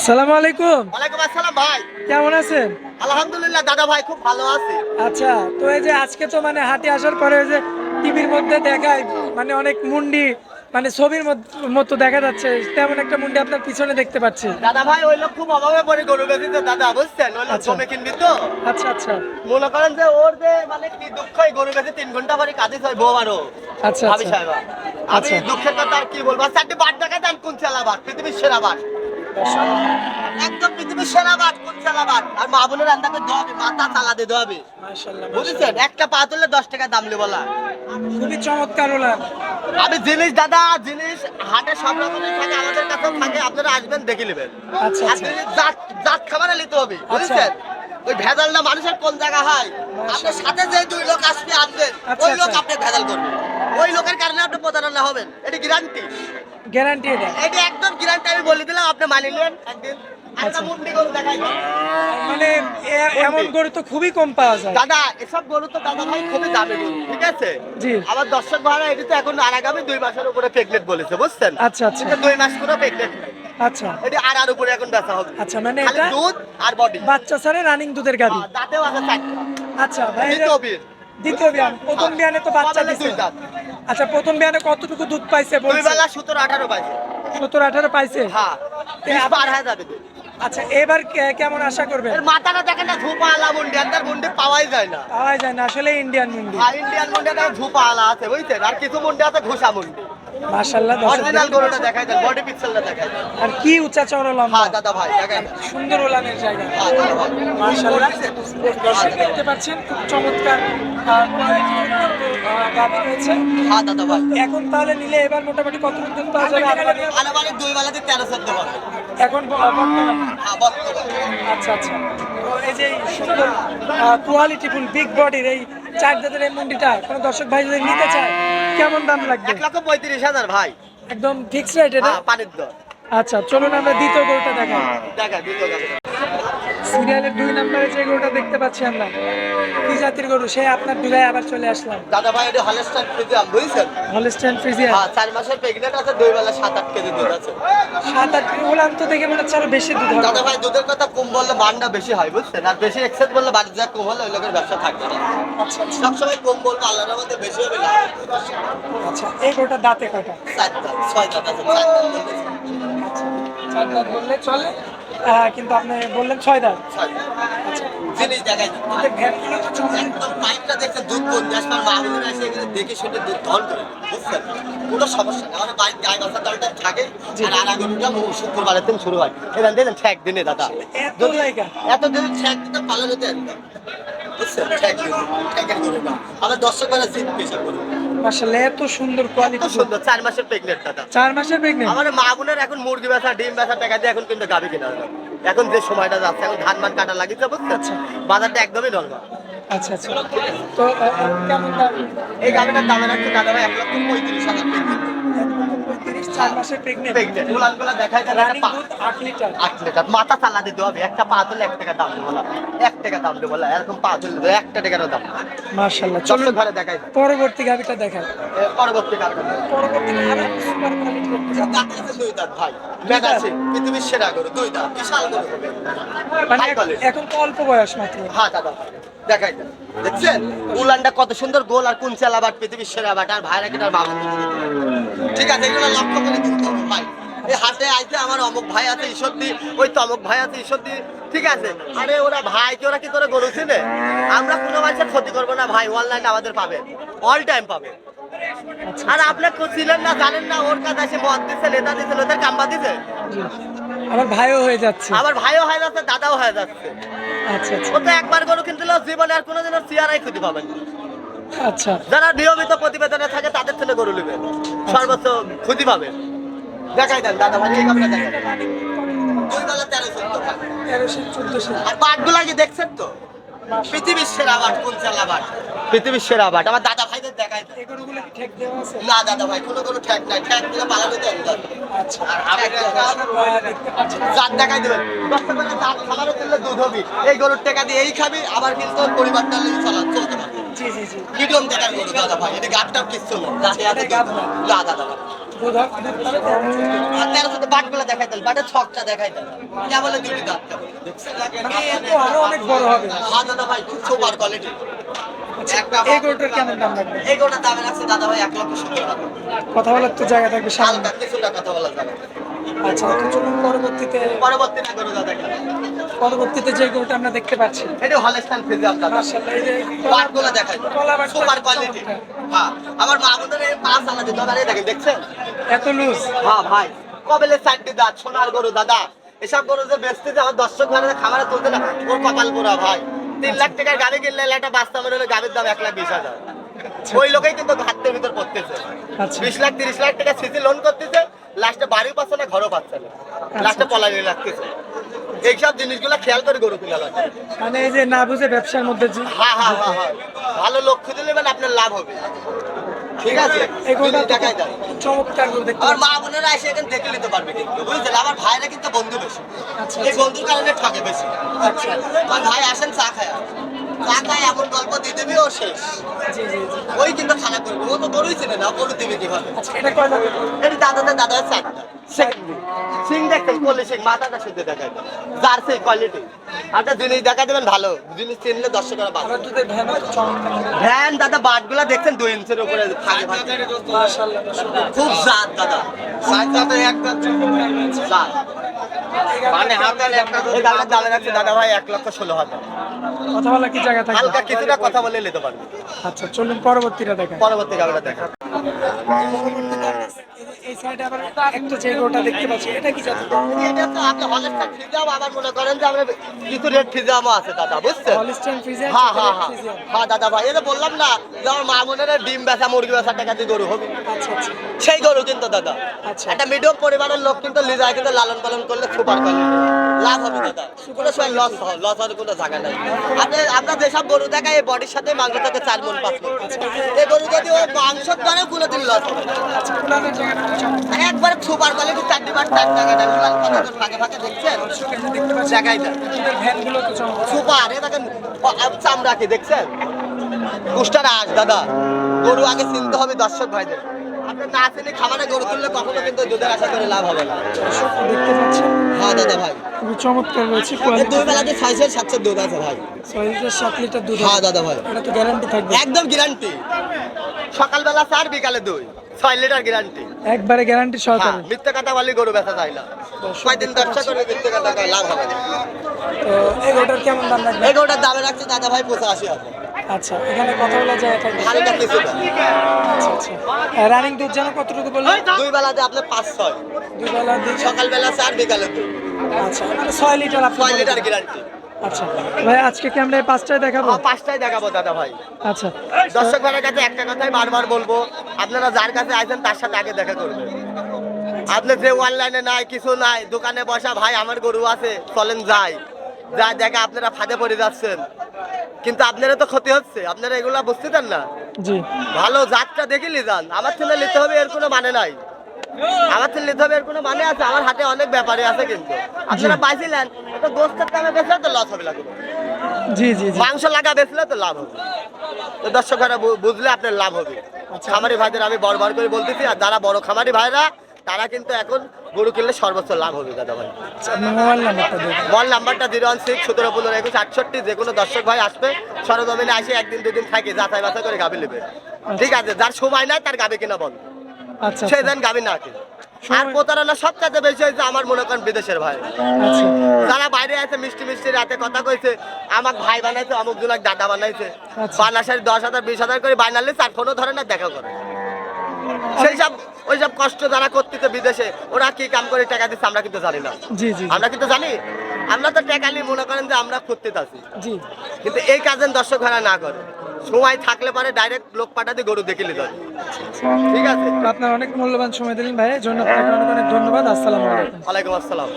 আসসালামু আলাইকুম। ওয়ালাইকুম আসসালাম ভাই। কেমন আছেন? আলহামদুলিল্লাহ দাদা ভাই খুব ভালো আছি। আচ্ছা তো এই যে আজকে তো মানে হাটে আসার পরে যে টিভির মধ্যে দেখায় মানে অনেক মুন্ডি মানে ছবির মতো দেখা যাচ্ছে তেমন একটা মুন্ডি আপনার পিছনে দেখতে পাচ্ছি। দাদা ভাই ওই লোক খুব অভাবে পড়ে গরু তো দাদা বুঝছেন? ওই লোক আচ্ছা। জমে কিনবি তো? আচ্ছা আচ্ছা। মনে করেন যে ওর যে মানে কি দুঃখ এই গরু বেঁচে তিন ঘণ্টা পরে কাজে হয় বউ আরও আচ্ছা ভাবি আচ্ছা আমি আচ্ছা। দুঃখের কথা আর কি বলব? চারটি বাট দেখা দেন কোন চালাবার পৃথিবীর সেরা বাট একদম পৃথিবীর সেরা বাট কোন চালাবার আর মা বোনের রান্নাকে দোয়াবে মাথা চালা দিয়ে দোয়াবে বুঝেছেন? একটা পা তুললে দশ টাকা দাম নেব বলা। খুবই চমৎকার ওলা আমি জিনিস দাদা জিনিস হাটে সব রকমের থাকে আমাদের কাছেও থাকে আপনারা আসবেন দেখে নেবেন। আচ্ছা, আর আচ্ছা। জাত জাত খাবারে নিতে হবে বুঝছেন? ওই ভেজালটা মানুষের কোন জায়গা হয়? আপনার সাথে যে দুই লোক আসবে আচ্ছা, ওই লোক আচ্ছা। আপনি ভেজাল করবেন ওই লোকের কারণে আপনি প্রতারণা হবেন। এটা গ্যারান্টি গ্যারান্টি এটা এটা একদম গ্যারান্টি আমি বলে দিলাম আপনি নেন একদিন। আচ্ছা। মানে এমন গরু তো খুবই কম পাওয়া যায়। দাদা এসব গরু তো দাদা ভাই খুবই দামি ঠিক আছে? জি। আমার দর্শক ভাড়া এটি তো এখন আর আগামী দুই মাসের উপরে প্রেগনেন্ট বলেছে বুঝছেন? আচ্ছা আচ্ছা। দুই মাস করে প্রেগনেন্ট আচ্ছা। এটি আর আর উপরে এখন বেচা হবে। আচ্ছা মানে এটা দুধ আর বডি বাচ্চা ছাড়ে রানিং দুধের গাড়ি। দাঁতেও আছে চারটা। আচ্ছা ভাই দ্বিতীয় বিয়ান প্রথম বিয়ানে তো বাচ্চা দিছে। আচ্ছা প্রথম বিয়ানে কতটুকু দুধ পাইছে দুই বেলা সতেরো আঠারো পাইছে। সত্তর আঠারো পাইছে? হ্যাঁ পার হয়ে যাবে। আচ্ছা এবার কেমন আশা করবেন? এর মাথাটা দেখেন না ধোপা আলা মুন্ডি আন্দার মুন্ডি পাওয়াই যায় না। পাওয়াই যায় না আসলে ইন্ডিয়ান মুন্ডি। আর ইন্ডিয়ান মুন্ডি ধোপা আলা আছে বুঝছেন? আর কিছু মুন্ডি আছে ঘোষা মুন্ডি। মাশাআল্লাহ অরিজিনাল গরুটা দেখাই দেন বডি পিক্সেলটা দেখাই আর কি উঁচা চওড়া লম্বা। হ্যাঁ দাদা ভাই দেখাই সুন্দর ওলানের জায়গা। হ্যাঁ মাশাআল্লাহ। দর্শক দেখতে পাচ্ছেন খুব চমৎকার হ্যাঁ দাদা ভাই। এখন তাহলে নিলে এবার মোটামুটি কত দুধ পাওয়া যাবে আনুমানিক? দুই বেলাতে তেরো চোদ্দ পাবে এখন হ্যাঁ আচ্ছা আচ্ছা। এই যে সুন্দর কোয়ালিটিফুল বিগ বডির এই চার দাঁতের এই মন্ডিটা কোনো দর্শক ভাই যদি নিতে চায় কেমন দাম লাগবে? এক লক্ষ পঁয়ত্রিশ হাজার ভাই। একদম ফিক্স রেট এটা পানির দর। আচ্ছা চলুন আমরা দ্বিতীয় গরুটা দেখা দেখা দ্বিতীয় সিরিয়ালের দুই নম্বরে যে গরুটা দেখতে পাচ্ছি আমরা কি জাতির গরু? সে আপনার দুলাই আবার চলে আসলাম দাদা ভাই এটা হলস্টাইন ফ্রিজিয়াম বুঝছেন? হলস্টেন ফ্রিজিয়ান হ্যাঁ চার মাসের প্রেগনেন্ট আছে দুই বেলা সাত আট কেজি দুধ আছে। সাত আট ওলান তো দেখে মনে হচ্ছে আরও বেশি দুধ হবে। দাদা ভাই দুধের কথা কম বললে বান্ডা বেশি হয় বুঝছেন? আর বেশি এক্সেস বললে বাড়ির যা কম হলে ওই লোকের ব্যবসা থাকবে না। আচ্ছা আচ্ছা। সবসময় কম বলব আল্লাহর মধ্যে বেশি হবে না। আচ্ছা এই গরুটা দাঁতে কয়টা? চার দাঁত ছয় দাঁত আছে চার দাঁত বললে আচ্ছা বললে চলে। কিন্তু আপনি বললেন ছয় দাঁত দাঁত। জিনিস দেখাই একদম পাইপটা দেখছে দুধ কোন দেশ আমার এসে এগুলো দেখে শুনে দুধ ধন করে বুঝছেন কোনো সমস্যা নেই। আমার বাইক গায়ে বাসা দলটা থাকে। আর আনাগরুটা শুক্রবারের দিন শুরু হয়। এখান থেকে ঠেক দিনে দাদা। এত দিন ঠেক দিতে একদম। বুঝছেন? ঠেকের গরু না আমার দর্শকেরা জিত পেশা করবে মাশাআল্লাহ এত সুন্দর কোয়ালিটি সুন্দর। চার মাসের প্রেগনেন্ট দাদা। চার মাসের প্রেগনেন্ট আমার মা বোনের এখন মুরগি বেচা ডিম বেচা টাকা দিয়ে এখন কিন্তু গাবি কেনা এখন যে সময়টা যাচ্ছে এখন ধান মান কাটা লাগিয়েছে বুঝছেন? আচ্ছা। বাজারটা একদমই নর্মাল আচ্ছা আচ্ছা। তো কেমন দাম? এই গাবিটার দাম রাখছে দাদা ভাই এক লক্ষ পঁয়ত্রিশ হাজার চার মাসের প্রেগনেন্ট প্রেগনেন্ট উলানগুলা দেখাই দেন রানিং দুধ আট লিটার। আট লিটার। মাথা চালা দিতে হবে একটা পা তুললে এক টাকা দাম দেবো না এক টাকা দাম দেবো না এরকম পা তুললে দেবো, একটা দাম মাশাআল্লাহ চলুন চলুন ঘরে দেখাই। পরবর্তী গাভিটা দেখায় পরবর্তী কারখানা পরবর্তী আরও সুপার কোয়ালিটি দাঁত আছে দুই দাঁত ভাই। মেঘ আছে পৃথিবীর সেরা গরু দুই দাঁত বিশাল গরু। মানে এখন অল্প বয়স মাত্র। হ্যাঁ দাদা। দেখাই দেখছেন? উলানটা কত সুন্দর গোল আর কোন চালা বাট পৃথিবীর সেরা বাট, আর ভাইরা কিনার বাবা ঠিক আছে, এগুলো লক্ষ্য করে কিনতে ভাই। এই হাতে আইতে আমার অমুক ভাই আছে, ঈশ্বরদি। ওই তমুক ভাই আছে, ঈশ্বরদি। ঠিক আছে? আরে ওরা ভাই, কি ওরা কি করে গরু চিনে? আমরা কোনো মানুষের ক্ষতি করব না ভাই অনলাইনে আমাদের পাবে। অল টাইম পাবে। আর আপনার ছিলেন না, জানেন না, ওর কাছে এসে মদ দিচ্ছে নেতা দিচ্ছে ওদের কাম্বা দিচ্ছে। আমার ভাইও হয়ে যাচ্ছে। আবার ভাইও হয়ে যাচ্ছে দাদাও হয়ে যাচ্ছে। আচ্ছা আচ্ছা। ও তো একবার গরু কিনতে হলেও জীবনে আর কোনোদিনও চেয়ারাই ক্ষতি পাবেন আচ্ছা। যারা নিয়মিত প্রতিবেদনে থাকে তাদের থেকে গরু নেবে। সর্বোচ্চ ক্ষতি পাবে। দেখাই দেন দাদা ভাই এই কাপড়টা দেখাই আর বাটগুলা কি দেখছেন তো? পৃথিবীর সেরা বাট কোন চালা বাট পৃথিবীর সেরা বাট। আমার দাদা ভাইদের দেখাই না দাদা ভাই কোনো কোনো ঠেক নাই। ঠেক দিলে পালাবে দেন দাদা। আচ্ছা। জাত দেখাই দেবেন। জাত দুধ হবি। এই গরুর টাকা দিয়ে এই খাবি আবার কিন্তু তোর পরিবারটা নিয়ে চলা চলতে পারবে। জি জি জি। মিডিয়াম দেখার গরু দাদা ভাই। এটা কিচ্ছু না। না দাদা তেরো বাটগুলো দেখাই বাটের ছকটা দেখাই? মানে অনেক বড় হবে। হ্যাঁ দাদা ভাই খুব সুপার কোয়ালিটি কথা বলার তো জায়গা থাকবে সামনে। কিছুটা কথা বলা যাবে আচ্ছা চলুন পরবর্তীতে পরবর্তী না করো দাদা পরবর্তীতে যে গরুটা আমরা দেখতে পাচ্ছি। এটা হলস্টাইন ফ্রিজিয়াম দাদা মাশাআল্লাহ এই যে দেখাই। সুপার কোয়ালিটি হ্যাঁ আমার মা এই পাঁচ আনা দিতে পারে দেখেন দেখছেন? এত লুজ হ্যাঁ ভাই। কবেলে চারটি দাঁত? সোনার গরু দাদা। এসব গরু যে বেচতে যে আমার দর্শক ভাড়া খামারে তুলতে না ওর কপাল পোড়া ভাই। তিন লাখ টাকার গাড়ি কিনলে একটা বাস্তা মনে হলে গাড়ির দাম এক লাখ বিশ হাজার। ওই লোকেই কিন্তু হাতের ভিতর পড়তেছে। আচ্ছা। বিশ লাখ তিরিশ লাখ টাকা সিসি লোন করতেছে। লাস্টে বাড়িও পাচ্ছে না ঘরও পাচ্ছে না। লাস্টে পলানি লাগতেছে এইসব জিনিসগুলো খেয়াল করে গরু কিনা লাগে। মানে এই যে না বুঝে ব্যবসার মধ্যে হ্যাঁ হ্যাঁ হ্যাঁ হ্যাঁ। ভালো লক্ষ্য দিলে মানে আপনার লাভ হবে। ঠিক আছে? দেয় চমৎকার গরু দেখতে পাচ্ছি। মা বোনেরা এসে এখানে দেখে নিতে পারবে কিন্তু বুঝলেন আমার ভাইরা কিন্তু বন্ধু বেশি। আচ্ছা, এই আচ্ছা। বন্ধুর কারণে ঠকে বেশি। আচ্ছা। আমার ভাই আসেন চা খায়। চা এমন গল্প দিয়ে দেবে ও শেষ ওই কিন্তু খানা করবে ও তো গরুই চেনে না গরু দিবে কীভাবে? আচ্ছা এটা কয় এটা দাদাদের দাদার চারটা সিং দেখছেন কলি সিং মাথাটা শুদ্ধ দেখায় জার্সি কোয়ালিটি আপনার জিনিস দেখা দেবেন ভালো। জিনিস চিনলে দর্শকরা ভালো ভ্যান দাদা বাটগুলা দেখছেন? দুই ইঞ্চের উপরে খুব জাত দাদা। জাতে একটা জাত। মানে হাতালে দাদা দাদা রাখছে দাদা ভাই এক লক্ষ ষোলো হাজার। কথা বলা কি জায়গা থাকে হালকা কিছুটা কথা বলে নিতে পারবে আচ্ছা চলুন পরবর্তীটা দেখা পরবর্তী গাড়িটা দেখা সাইডে আবার একটা যে গরুটা দেখতে পাচ্ছি এটা কি জাতের এটা তো আপনি হলেস্টার ফিজাম আবার মনে করেন যে আমরা কিছু রেড ফিজামও আছে দাদা বুঝছেন? হলিস্টাইন ফ্রিজিয়ান হ্যাঁ হ্যাঁ হ্যাঁ। হ্যাঁ দাদা ভাই এটা বললাম না যে আমার মা বোনেরা ডিম বেচা মুরগি বেচা টাকা দিয়ে গরু হবে। আচ্ছা আচ্ছা। সেই গরু কিন্তু দাদা। আচ্ছা। একটা মিডিয়াম পরিবারের লোক কিন্তু লিজায় কিন্তু লালন পালন করলে সুপার কোয়ালিটি লাভ হবে দাদা। কোনো সময় লস লস হওয়ার কোনো জায়গা নাই। আপনি আমরা যেসব গরু দেখাই এই বডির সাথে মাংস থাকে চার মন পাঁচ মন এই গরু যদি ওই মাংস ধরে কোনোদিন লস হবে না। জায়গাটা একটু একবার সুপার কোয়ালিটি চারটি বার চার পাতা ফাঁকে ফাঁকে দেখছেন? চমৎকার সুপার এ দেখেন চামড়া কি দেখছেন? কুষ্টার আস দাদা। গরু আগে চিনতে হবে দর্শক ভাইদের। আপনি না চিনে খামারে গরু তুললে কখনো কিন্তু দুধের আশা করে লাভ হবে না। দেখতে হ্যাঁ দাদা ভাই। খুবই চমৎকার রয়েছে এই কোয়ালিটি দুই বেলাতে ছয়শো সাতশো দুধ আছে ভাই। ছয় লিটার সাত লিটার দুধ হ্যাঁ দাদা ভাই। এটা তো গ্যারান্টি থাকবে। একদম গ্যারান্টি সকালবেলা চার বিকালে দুই। ছয় লিটার গ্যারান্টি একবারে গ্যারান্টি হ্যাঁ সহকারে মিথ্যে কথা বলি গরু বেচা যায় না। কয়দিন ব্যবসা করে মিথ্যে কথা কয় লাভ হবে তো এই গরুটার কেমন দাম লাগবে এই গরুটার দামে রাখছে দাদা ভাই পঁচাশি হাজার। আচ্ছা এখানে কথা বলা যায় আচ্ছা আচ্ছা। রানিং দুধ যেন কতটুকু বললেন? দুই বেলাতে আপনি পাঁচ ছয়। দুই বেলা সকালবেলা চার বিকালে আচ্ছা মানে ছয় লিটার আপনি ছয় লিটার গ্যারান্টি আচ্ছা। ভাই আজকে কি আমরা পাঁচটায় দেখাবো? পাঁচটায় দেখাবো দাদা ভাই। আচ্ছা। দর্শক ভাইয়ের কাছে একটা কথাই বারবার বলব আপনারা যার কাছে আইছেন তার সাথে আগে দেখা করবেন। আপনি যে অনলাইনে নাই কিছু নাই দোকানে বসা ভাই আমার গরু আছে চলেন যাই। যা দেখে আপনারা ফাঁদে পড়ে যাচ্ছেন। কিন্তু আপনারা তো ক্ষতি হচ্ছে আপনারা এগুলা বুঝতে চান না। জি। ভালো জাতটা দেখিলি যান আমার ছেলে নিতে হবে এর কোনো মানে নাই। আমার থেকে নিতে হবে এর কোনো মানে আছে আমার হাতে অনেক ব্যাপারে আছে কিন্তু। আপনারা পাইছিলেন তো গোস্তের দামে বেচলে তো লস হবে লাগবে। জি জি মাংস লাগা বেচলে তো লাভ হবে। তো দর্শকরা বুঝলে আপনার লাভ হবে। আচ্ছা। খামারি ভাইদের আমি করে বলতেছি আর যারা বড় খামারি ভাইরা তারা কিন্তু এখন গরু কিনলে সর্বোচ্চ লাভ হবে দাদা ভাই। আচ্ছা, মোবাইল নাম্বারটা জিরো ওয়ান সিক্স সতেরো পনেরো একুশ আটষট্টি যে কোনো দর্শক ভাই আসবে সরজমিনে আসে একদিন দুদিন থাকে যাচাই বাছাই করে গাবি নেবে। ঠিক আছে যার সময় নাই তার গাবি কিনা বন্ধ। আচ্ছা সে আচ্ছা। দেন গাবি না কিনে। আর প্রতারণা সবচাইতে বেশি হয়েছে আমার মনে করেন বিদেশের ভাই। আচ্ছা। যারা বাইরে আছে মিষ্টি মিষ্টি রাতে কথা কইছে আমার ভাই বানাইছে অমুক জনক দাদা বানাইছে। আচ্ছা। বানাসারি দশ হাজার বিশ হাজার করে বানালে তার কোনো ধরনের দেখা করে। সেই সব ওই সব কষ্ট যারা করতেছে বিদেশে ওরা কি কাম করে টাকা দিচ্ছে আমরা কিন্তু জানি না। আমরা কিন্তু জানি। আমরা তো টাকা নিয়ে মনে করেন যে আমরা করতে আছি। কিন্তু এই কাজের দর্শক ভাড়া না করে। সময় থাকলে পারে ডাইরেক্ট লোক পাঠাতে গরু দেখিলে যায় ঠিক আছে? আপনার অনেক মূল্যবান সময় দিলেন ভাই জন্য আপনাকে অনেক অনেক ধন্যবাদ। আসসালামু আলাইকুম। ওয়ালাইকুম আসসালাম।